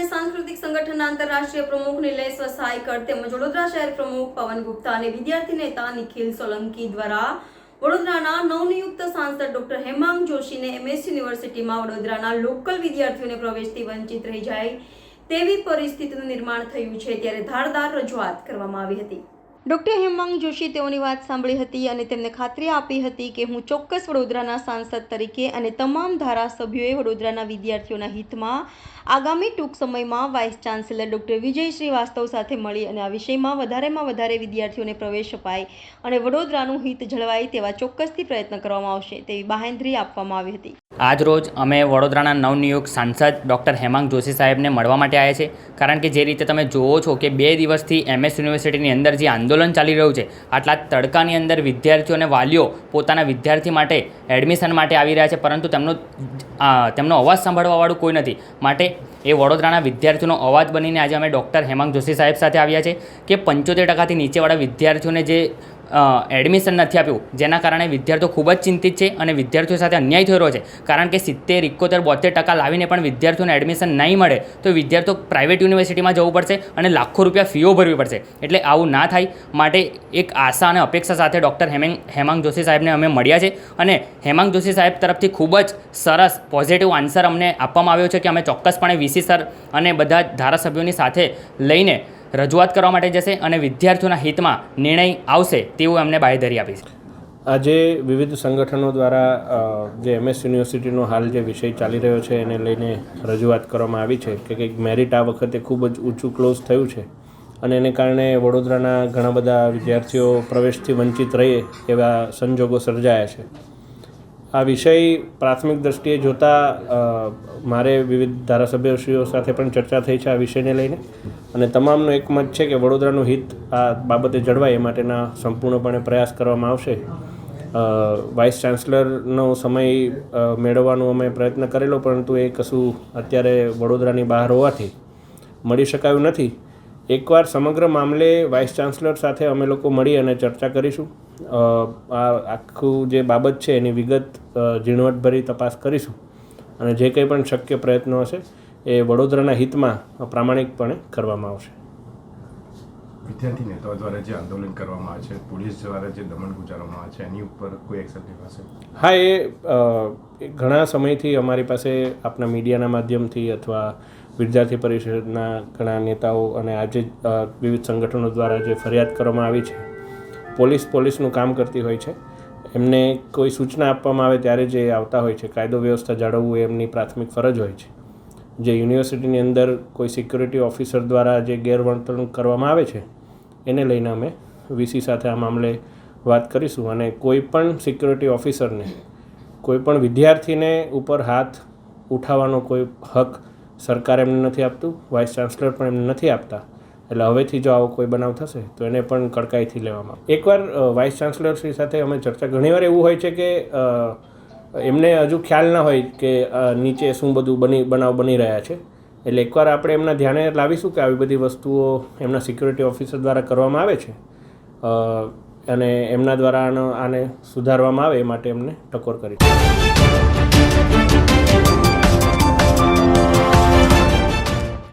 અને સાંસ્કૃતિક સંગઠનના આંતરરાષ્ટ્રીય પ્રમુખ નિલેશ વસાઈકર તેમજ વડોદરા શહેર પ્રમુખ પવન ગુપ્તા અને વિદ્યાર્થી નેતા નિખિલ સોલંકી દ્વારા વડોદરાના નવનિયુક્ત સાંસદ ડોક્ટર હેમાંગ જોશીને એમએસ યુનિવર્સિટીમાં વડોદરાના લોકલ વિદ્યાર્થીઓને પ્રવેશથી વંચિત રહી જાય તેવી પરિસ્થિતિનું નિર્માણ થયું છે ત્યારે ધારદાર રજૂઆત કરવામાં આવી હતી. ડોક્ટર હેમાંગ જોશી તેઓની વાત સાંભળી હતી અને તેમને ખાતરી આપી હતી કે હું ચોક્કસ વડોદરાના સાંસદ તરીકે અને તમામ ધારાસભ્યોએ વડોદરાના વિદ્યાર્થીઓના હિતમાં આગામી ટૂંક સમયમાં vice chancellor doctor Vijay Shrivastava સાથે મળી અને આ વિષયમાં વધારેમાં વધારે વિદ્યાર્થીઓને પ્રવેશ અપાય અને વડોદરાનું હિત જળવાય તેવા ચોક્કસથી પ્રયત્ન કરવામાં આવશે તેવી બાહેંધરી આપવામાં આવી હતી. આજ રોજ અમે વડોદરાના નવનિયુક્ત સાંસદ ડૉક્ટર હેમાંગ જોશી સાહેબને મળવા માટે આવ્યા છે. કારણ કે જે રીતે તમે જુઓ છો કે બે દિવસથી એમએસ યુનિવર્સિટીની અંદર જે આંદોલન ચાલી રહ્યું છે, આટલા તડકાની અંદર વિદ્યાર્થીઓ અને વાલીઓ પોતાના વિદ્યાર્થી માટે એડમિશન માટે આવી રહ્યા છે, પરંતુ તેમનો તેમનો અવાજ સાંભળવાવાળું કોઈ નથી. માટે એ વડોદરાના વિદ્યાર્થીઓનો અવાજ બનીને આજે અમે ડૉક્ટર હેમાંગ જોશી સાહેબ સાથે આવ્યા છે કે પંચોતેર ટકાથી નીચેવાળા વિદ્યાર્થીઓને જે એડમિશન નથી આપ્યું. જેના કારણે વિદ્યાર્થીઓ ખૂબ જ ચિંતિત છે અને વિદ્યાર્થીઓ સાથે અન્યાય થઈ રહ્યો છે. કારણ કે સિત્તેર, ઇકોતેર, બોતેર ટકા લાવીને પણ વિદ્યાર્થીઓને એડમિશન નહીં મળે, તો વિદ્યાર્થીઓ પ્રાઇવેટ યુનિવર્સિટીમાં જવું પડશે અને લાખો રૂપિયા ફીઓ ભરવી પડશે. એટલે આવું ના થાય. માટે એક આશા અને અપેક્ષા સાથે ડૉક્ટર હેમેંગ, હેમાંગ જોશી સાહેબને અમે મળ્યા છે. અને હેમાંગ જોશી સાહેબ તરફથી ખૂબ જ સરસ પોઝિટિવ આન્સર અમને આપવામાં આવ્યો છે કે અમે ચોક્કસપણે વીસી સર અને બધા ધારાસભ્યોની સાથે લઈને રજૂઆત કરવા માટે જશે અને વિદ્યાર્થીઓના હિતમાં નિર્ણય આવશે તેવું એમને બાંયધરી આપી છે. આજે વિવિધ સંગઠનો દ્વારા જે એમએસ યુનિવર્સિટીનો હાલ જે વિષય ચાલી રહ્યો છે એને લઈને રજૂઆત કરવામાં આવી છે કે કંઈક મેરિટ આ વખતે ખૂબ જ ઊંચું ક્લોઝ થયું છે. અને એને કારણે વડોદરાના ઘણા બધા વિદ્યાર્થીઓ પ્રવેશથી વંચિત રહે એવા સંજોગો સર્જાયા છે. આ વિષય પ્રાથમિક દ્રષ્ટિએ જોતાં મારે વિવિધ ધારાસભ્યશ્રીઓ સાથે પણ ચર્ચા થઈ છે આ વિષયને લઈને. અને તમામનો એકમત છે કે વડોદરાનું હિત આ બાબતે જળવાય એ માટેના સંપૂર્ણપણે પ્રયાસ કરવામાં આવશે. વાઇસ ચાન્સલરનો સમય મેળવવાનો અમે પ્રયત્ન કરેલો, પરંતુ એ કશું અત્યારે વડોદરાની બહાર હોવાથી મળી શકાયું નથી. એકવાર સમગ્ર મામલે વાઇસ ચાન્સલર સાથે અમે લોકો મળી અને ચર્ચા કરીશું. આ આખું જે બાબત છે એની વિગત ઝીણવટભરી તપાસ કરીશું. અને જે કંઈ પણ શક્ય પ્રયત્નો હશે એ વડોદરાના હિતમાં પ્રામાણિકપણે કરવામાં આવશે. વિદ્યાર્થી નેતાઓ દ્વારા જે આંદોલન કરવામાં આવે છે પોલીસ દ્વારા જે દમન ગુજારવામાં આવે છે એની ઉપર કોઈ એક્શન લેવાશે? હા એ એ ઘણા સમયથી અમારી પાસે આપણા મીડિયાના માધ્યમથી અથવા વિદ્યાર્થી પરિષદના ઘણા નેતાઓ અને આજે વિવિધ સંગઠનો દ્વારા જે ફરિયાદ કરવામાં આવી છે, પોલીસ પોલીસનું કામ કરતી હોય છે. એમને કોઈ સૂચના આપવામાં આવે ત્યારે જે આવતા હોય છે, કાયદો વ્યવસ્થા જાળવવું એમની પ્રાથમિક ફરજ હોય છે. જે યુનિવર્સિટીની અંદર કોઈ સિક્યુરિટી ઓફિસર દ્વારા જે ગેરવર્તણૂક કરવામાં આવે છે, એને લઈને અમે વીસી સાથે આ મામલે વાત કરીશું અને કોઈ પણ સિક્યુરિટી ઓફિસરને, કોઈ પણ વિદ્યાર્થીને ઉપર હાથ ઉઠાવવાનો કોઈ હક સરકાર એમને નથી આપતું, વાઇસ ચાન્સલર પણ એમને નથી આપતા. એટલે હવેથી જો આવો કોઈ બનાવ થશે, તો એને પણ કડકાઈથી લેવામાં. એકવાર વાઇસ ચાન્સલર શ્રી સાથે અમે ચર્ચા, ઘણીવાર એવું હોય છે કે એમને હજુ ખ્યાલ ના હોય કે નીચે શું બધું બની, બનાવ બની રહ્યા છે. એટલે એકવાર આપણે એમના ધ્યાને લાવીશું કે આવી બધી વસ્તુઓ એમના સિક્યુરિટી ઓફિસર દ્વારા કરવામાં આવે છે. અને એમના દ્વારા આને સુધારવામાં આવે એ માટે એમને ટકોર કરી.